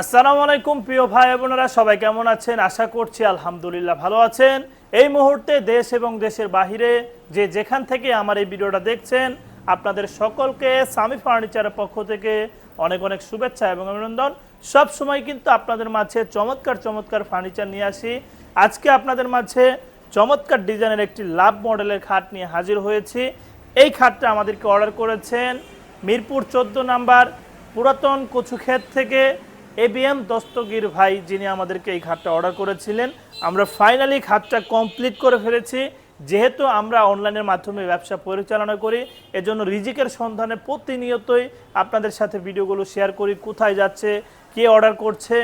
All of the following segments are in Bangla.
আসসালামু আলাইকুম, প্রিয় ভাই বোনেরা, সবাই কেমন আছেন? আশা করছি আলহামদুলিল্লাহ ভালো আছেন। এই মুহূর্তে দেশ এবং দেশের বাহিরে যে যেখান থেকে আমার এই ভিডিওটা দেখছেন, আপনাদের সকলকে সামি ফার্নিচারের পক্ষ থেকে অনেক অনেক শুভেচ্ছা এবং অভিনন্দন। সব সময় কিন্তু আপনাদের মাঝে চমৎকার চমৎকার ফার্নিচার নিয়ে আসি। আজকে আপনাদের মাঝে চমৎকার ডিজাইনের একটি লাভ মডেলের খাট নিয়ে হাজির হয়েছি। এই খাটটা আমাদেরকে অর্ডার করেছেন মিরপুর চোদ্দ নাম্বার পুরাতন কচুক্ষেত থেকে এবিএম দস্তগীর ভাই যিনি আমাদেরকে এই খাটটা অর্ডার করেছিলেন, আমরা ফাইনালি খাটটা কমপ্লিট করে ফেলেছি। যেহেতু আমরা অনলাইনের মাধ্যমে ব্যবসা পরিচালনা করি, এজন্য রিজিকের সন্ধানে প্রতিনিয়তই আপনাদের সাথে ভিডিওগুলো শেয়ার করি, কোথায় যাচ্ছে, কে অর্ডার করছে।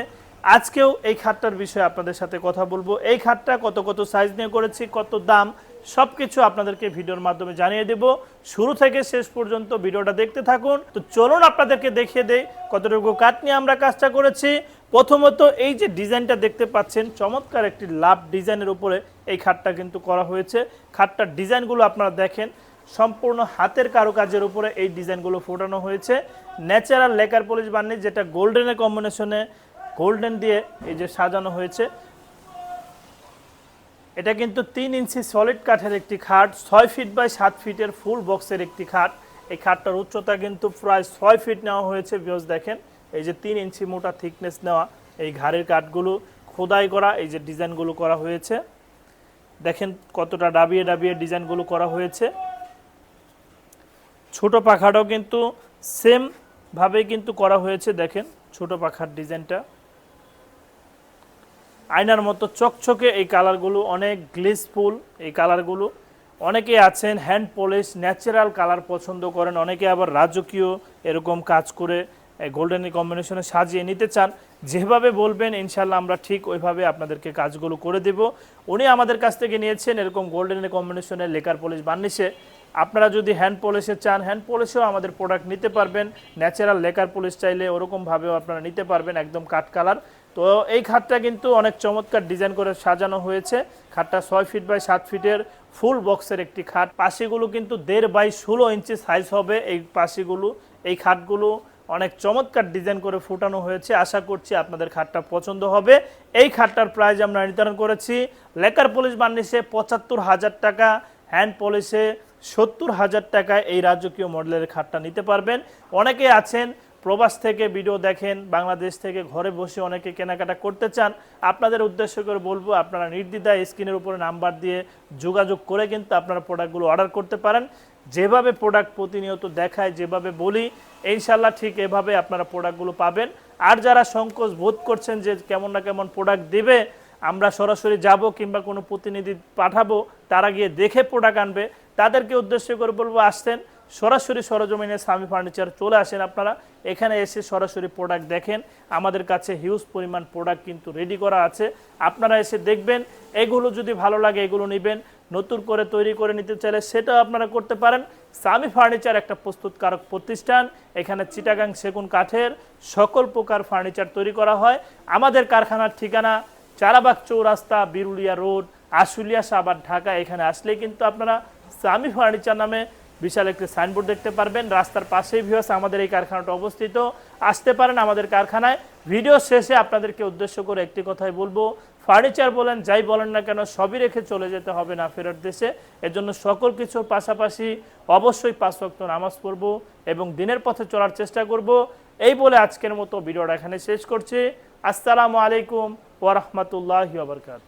আজকেও এই খাটটার বিষয়ে আপনাদের সাথে কথা বলব। এই খাটটা কত কত সাইজ নিয়ে করেছি, কত দাম সব কিছু আপনাদেরকে ভিডিওর মাধ্যমে জানিয়ে দেব। শুরু থেকে শেষ পর্যন্ত ভিডিওটা দেখতে থাকুন। তো চলুন আপনাদেরকে দেখিয়ে দেই কতটুকু কাঠ নিয়ে আমরা কাজটা করেছি। প্রথমত এই যে ডিজাইনটা দেখতে পাচ্ছেন, চমৎকার একটি লাভ ডিজাইনের উপরে এই খাটটা কিন্তু করা হয়েছে। খাটটার ডিজাইনগুলো আপনারা দেখেন, সম্পূর্ণ হাতের কারুকাজের উপরে এই ডিজাইনগুলো ফোটানো হয়েছে। ন্যাচারাল লেকার পলিশ বানিয়ে যেটা গোল্ডেনের কম্বিনেশনে গোল্ডেন দিয়ে এই যে সাজানো হয়েছে। এটা কিন্তু তিন ইঞ্চি সলিড কাঠের একটি খাট, ছয় ফিট বাই সাত ফিটের ফুল বক্সের একটি খাট। এই খাটটার উচ্চতা কিন্তু প্রায় ছয় ফিট নেওয়া হয়েছে বিয়স দেখেন। এই যে তিন ইঞ্চি মোটা থিকনেস নেওয়া এই ঘাড়ের কাঠগুলো খোদাই করা, এই যে ডিজাইনগুলো করা হয়েছে। দেখেন কতটা ডাবিয়ে ডাবিয়ে ডিজাইনগুলো করা হয়েছে। ছোট পাখাটাও কিন্তু সেম ভাবে কিন্তু করা হয়েছে, দেখেন ছোট পাখার ডিজাইনটা। আয়নার মতো চকচকে এই কালারগুলো, অনেক গ্লিসফুল এই কালারগুলো। অনেকে আছেন হ্যান্ড পলিশ ন্যাচারাল কালার পছন্দ করেন, অনেকে আবার রাজকীয় এরকম কাজ করে গোল্ডেনের কম্বিনেশনে সাজিয়ে নিতে চান। যেভাবে বলবেন ইনশাল্লাহ আমরা ঠিক ওইভাবে আপনাদেরকে কাজগুলো করে দেব। উনি আমাদের কাছ থেকে নিয়েছেন এরকম গোল্ডেনের কম্বিনেশনে লেকার পলিশ বার্নিশে। আপনারা যদি হ্যান্ড পলিশে চান হ্যান্ড পলিশেও আমাদের প্রোডাক্ট নিতে পারবেন। ন্যাচারাল লেকার পলিশ চাইলে ওরকমভাবেও আপনারা নিতে পারবেন, একদম কাঠ কালার তো এই খাটটা কিন্তু অনেক চমৎকার ডিজাইন করে সাজানো হয়েছে। খাটটা ছয় ফিট বাই সাত ফিটের ফুল বক্সের একটি খাট। পাশিগুলো কিন্তু দেড় বাই ষোলো ইঞ্চি সাইজ হবে এই পাশিগুলো। এই খাটগুলো অনেক চমৎকার ডিজাইন করে ফুটানো হয়েছে। আশা করছি আপনাদের খাটটা পছন্দ হবে। এই খাটটার প্রাইস আমরা নির্ধারণ করেছি লেকার পলিশ বার্নিশে পঁচাত্তর হাজার টাকা হ্যান্ড পলিশে সত্তর হাজার টাকায় এই রাজকীয় মডেলের খাটটা নিতে পারবেন। অনেকে আছেন প্রবাস থেকে ভিডিও দেখেন, বাংলাদেশ থেকে ঘরে বসে অনেকে কেনাকাটা করতে চান। আপনাদের উদ্দেশ্য করে বলব, আপনারা নির্দ্বিধায় স্ক্রিনের উপরে নাম্বার দিয়ে যোগাযোগ করে কিন্তু আপনারা প্রোডাক্টগুলো অর্ডার করতে পারেন। যেভাবে প্রোডাক্ট প্রতিনিয়ত দেখায়, যেভাবে বলি ইনশাল্লাহ ঠিক এভাবে আপনারা প্রোডাক্টগুলো পাবেন। আর যারা সংকোচ বোধ করছেন যে কেমন না কেমন প্রোডাক্ট দেবে, আমরা সরাসরি যাব কিংবা কোনো প্রতিনিধি পাঠাবো, তারা গিয়ে দেখে প্রোডাক্ট আনবে। তাদেরকে উদ্দেশ্য করে বলব, আসতেন। সরাসরি সরজমিনে স্বামী ফার্নিচার চলে আসেন আপনারা। এখানে এসে সরাসরি প্রোডাক্ট দেখেন। আমাদের কাছে হিউজ পরিমাণ প্রোডাক্ট কিন্তু রেডি করা আছে। আপনারা এসে দেখবেন, এগুলো যদি ভালো লাগে এগুলো নেবেন। নতুন করে তৈরি করে নিতে চাইলে সেটাও আপনারা করতে পারেন। সামি ফার্নিচার একটা প্রস্তুতকারক প্রতিষ্ঠান। এখানে চিটাগাং সেগুন কাঠের সকল প্রকার ফার্নিচার তৈরি করা হয়। আমাদের কারখানার ঠিকানা চারাবাগ চৌরাস্তা, বিরুলিয়া রোড, আশুলিয়া সাবার ঢাকা। এখানে আসলে কিন্তু আপনারা সামি ফার্নিচার নামে বিশাল একটি সাইনবোর্ড দেখতে পারবেন। রাস্তার পাশেই ভিউস আমাদের এই কারখানাটা অবস্থিত। আসতে পারেন আমাদের কারখানায়। ভিডিও শেষে আপনাদেরকে উদ্দেশ্য করে একটি কথাই বলব। ফার্নিচার বলেন, যাই বলেন না কেন, সবই রেখে চলে যেতে হবে না ফেরত দেশে। এজন্য সকল কিছুর পাশাপাশি অবশ্যই পাঁচ ওয়াক্ত নামাজ পড়ব এবং দিনের পথে চলার চেষ্টা করব। এই বলে আজকের মতো ভিডিওটা এখানে শেষ করছি। আসসালামু আলাইকুম ওরহমতুল্লাহ বারকাত